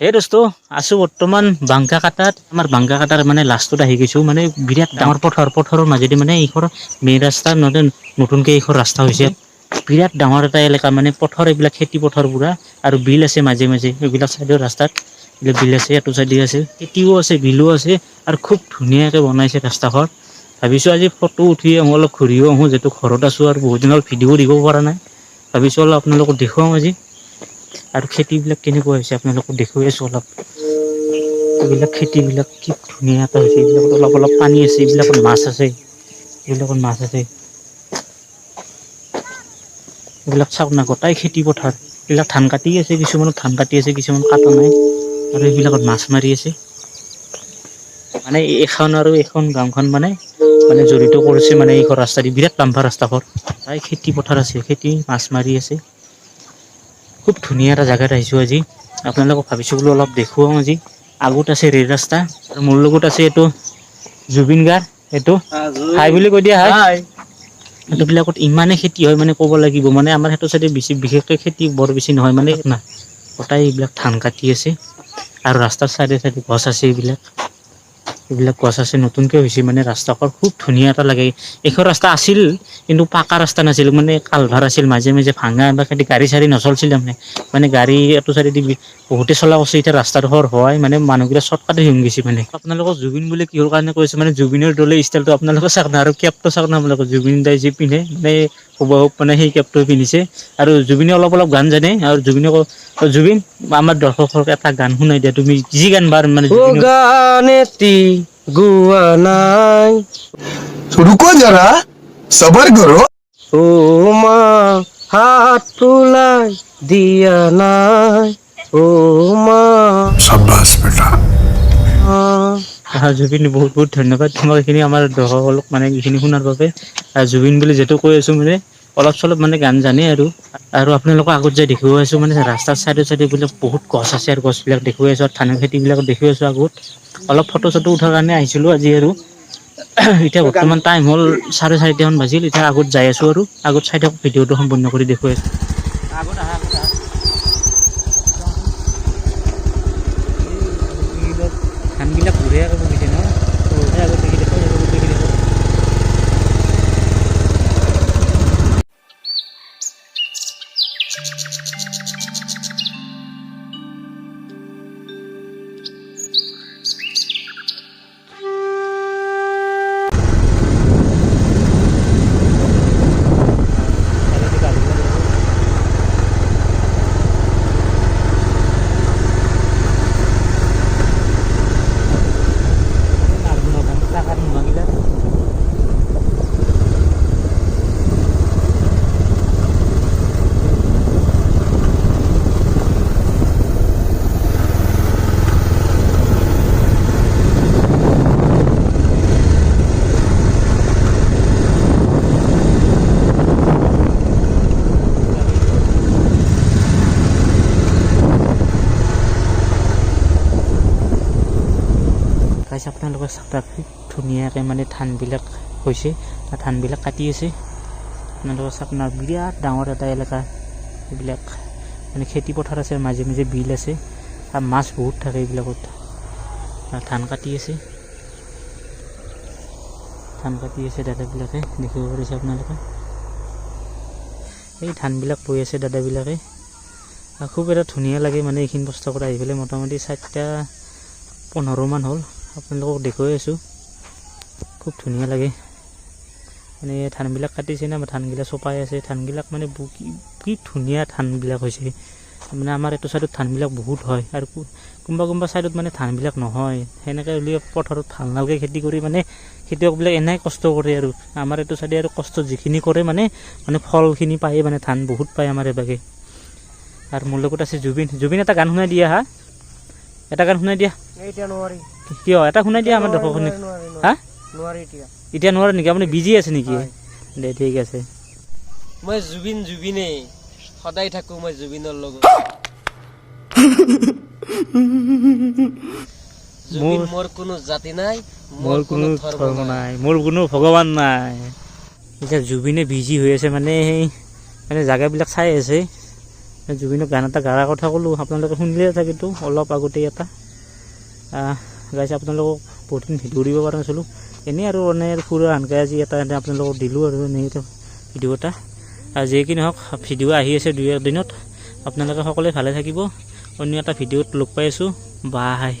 এই দোস্ত, আছো বৰ্তমান বাংকা কাটাত আমাৰ বাংকা কাটাৰ মানে লাষ্টত আহি গৈছো। মানে বিৰাট ডাঙৰ পথাৰ, পথাৰৰ মাজেদি মানে এইখৰ মেইন ৰাস্তা নহলে নতুনকে এইখন ৰাস্তা হৈছে। বিৰাট ডাঙৰ এটা এলেকা মানে পথাৰ, এইবিলাক খেতি পথাৰ পুৰা। আৰু বিল আছে মাজে মাজে, এইবিলাক চাইডৰ ৰাস্তাত। এইবিলাক বিল আছে, এইটো চাইডে আছে। খেতিও আছে, বিলো আছে। আৰু খুব ধুনীয়াকে বনাইছে ৰাস্তাখন। ভাবিছো আজি ফটো উঠি আহোঁ, অলপ ঘূৰিও আহোঁ। যিহেতু ঘৰত আছো আৰু বহুত দিনৰ ভিডিঅ' দিব পৰা নাই। ভাবিছো অলপ আপোনালোকক দেখুৱাওঁ আজি। আৰু খেতিবিলাক কেনেকুৱা হৈছে আপোনালোকক দেখুৱাই আছো অলপ। এইবিলাক খেতিবিলাক কি ধুনীয়াকৈ হৈছে, এইবিলাকত অলপ অলপ পানী আছে, এইবিলাকত মাছ আছে, এইবিলাকত মাছ আছে। এইবিলাক চাওক না, গোটাই খেতি পথাৰ এইবিলাক ধান কাটি আছে, কিছুমানত ধান কাটি আছে কিছুমান কাটা নাই। আৰু এইবিলাকত মাছ মাৰি আছে। মানে এখন আৰু এখন গাঁওখন মানে মানে জড়িত কৰিছে মানে এইখন ৰাস্তা দি, বিৰাট লাম্বা ৰাস্তাখন প্ৰায় খেতি পথাৰ আছে, খেতি মাছ মাৰি আছে। খুব ধুনীয়া এটা জেগাত আহিছোঁ আজি। আপোনালোকক ভাবিছোঁ বোলো অলপ দেখুৱাওঁ আজি। আগত আছে ৰেল ৰাস্তা আৰু মোৰ লগত আছে এইটো জুবিন গাৰ্গ এইটো। হাই বুলি কৈ দিয়া হাই সেইটোবিলাকত ইমানেই খেতি হয় মানে ক'ব লাগিব। মানে আমাৰ সেইটো চাইডে বেছি বিশেষকৈ খেতি বৰ বেছি নহয়। মানে না গোটাই এইবিলাক ধান কাটি আছে। আৰু ৰাস্তাৰ চাইডে চাইডে গছ আছে এইবিলাক। এইবিলাক গছ আছে, নতুনকৈ হৈছে মানে ৰাস্তাখন খুব ধুনীয়া এটা লাগে। এইখন ৰাস্তা আছিল, কিন্তু পাকা ৰাস্তা নাছিল মানে কালভাৰ আছিল মাজে মাজে ভাঙা, বা খেতি গাড়ী চাড়ী নচলছিল তাৰমানে। মানে গাড়ী এইটো চাইডেদি বহুতে চলা কৈছে এতিয়া ৰাস্তাটো সৰ হয় মানে মানুহগিলা শ্বৰ্টকাটে হিম গৈছে মানে। আপোনালোকৰ জুবিন বুলি কিহৰ কাৰণে কৈছে মানে জুবিনৰ দলে ষ্টাইলটো আপোনালোকে চাওক না আৰু কেপটো চাওক না আপোনালোকে জুবিন দাই যি পিন্ধে মানে হুবাহুব মানে সেই কেপটো পিন্ধিছে। আৰু জুবিনে অলপ অলপ গান জানে আৰু জুবিনে জুবিন আমাৰ দৰ্শকৰ এটা গান শুনাই দিয়া তুমি যি গান বাৰ মানে ৰুকো যাৰা সবৰ কৰো ও মা হাত ফুলাই দিয়া নাই। জুবিন বহুত বহুত ধন্যবাদ তোমাক এইখিনি আমাৰ দৰ্শকক মানে এইখিনি শুনাৰ বাবে। জুবিন বুলি যিহেতু কৈ আছো মানে অলপ চলপ মানে গান জানে আৰু। আৰু আপোনালোকৰ আগত যে দেখুৱাই আছো মানে ৰাস্তাৰ চাইডে চাইডে বোলে বহুত গছ আছে আৰু গছবিলাক দেখুৱাই আছো আৰু ধানৰ খেতিবিলাক দেখুৱাই আছো আগত। অলপ ফটো চটো উঠাৰ কাৰণে আহিছিলোঁ আজি আৰু। এতিয়া বৰ্তমান টাইম হ'ল চাৰে চাৰিটামান বাজিল এতিয়া আগত যাই আছো আৰু। আগত চাই থাকক ভিডিঅ'টো সম্পূৰ্ণ কৰি দেখুৱাই আছো। আগত আহা আপোনালোকে ধুনীয়াকৈ মানে ধানবিলাক হৈছে ধানবিলাক কাটি আছে। আপোনালোকে চাওক বিৰাট ডাঙৰ এটা এলেকা, এইবিলাক মানে খেতি পথাৰ আছে, মাজে মাজে বিল আছে, আৰু মাছ বহুত থাকে এইবিলাকত। ধান কাটি আছে। ধান কাটি আছে দাদাবিলাকে, দেখিব পাৰিছে আপোনালোকে। এই ধানবিলাক বৈ আছে দাদাবিলাকে। খুব এটা ধুনীয়া লাগে মানে এইখিনি বস্তু পৰা আহি পেলাই, মোটামুটি চাৰিটা পোন্ধৰমান হ'ল। আপোনালোকক দেখুৱাই আছোঁ। খুব ধুনীয়া লাগে। মানে ধানবিলাক কাটিছে না ধানবিলাক চপাই আছে। ধানবিলাক মানে কি- ধুনীয়া ধানবিলাক হৈছে। মানে আমাৰ এইটো চাইডত ধানবিলাক বহুত হয় আৰু কোনোবা কোনোবা চাইডত মানে ধানবিলাক নহয়। সেনেকৈ উলিয়াই পথাৰত ভাল নালকৈ খেতি কৰি মানে খেতিয়কবিলাক এনেই কষ্ট কৰে আৰু। আমাৰ এইটো চাইডে আৰু কষ্ট যিখিনি কৰে মানে মানে ফলখিনি পায়ে মানে ধান বহুত পায় আমাৰ এবাগে আৰু মোৰ লগত আছে জুবিন। জুবিন এটা গান শুনাই দিয়া হা। এটা গান শুনাই দিয়া। এতিয়া নোৱাৰি। কিয়? এটা শুনাই দিয়া আমাৰ নোৱাৰি, হা? নোৱাৰি। এতিয়া। এতিয়া নোৱাৰে নেকি? আপুনি বিজি আছে নেকি? দে ঠিক আছে। মই জুবিন জুবিনেই। সদায় থাকো মই জুবিনৰ লগত। জুবিন মোৰ- মোৰ কোনো জাতি নাই মোৰ কোনো ধৰ্ম নাই। মোৰ কোনো ভগৱান নাই। এতিয়া জুবিনে বিজি হৈ আছে মানে সেই মানে জেগাবিলাক চাই আছে। জুবিনক গান এটা গাৰ কথা ক'লোঁ। আপোনালোকে শুনিলে চাগেতো অলপ আগতে এটা। গাইছে আপোনালোকক বহুত দিন দিব পৰা নাছিলোঁ এনেই আৰু মানে সুৰৰ আনকৈ আজি এটা এনে আপোনালোকক দিলোঁ আৰু এনেই ভিডিঅ' এটা। আৰু যি কি নহওক ভিডিঅ' আহি আছে দুই এদিনত আপোনালোকে সকলোৱে ভালে থাকিব। অন্য এটা ভিডিঅ'ত লগ পাই আছোঁ। বাই।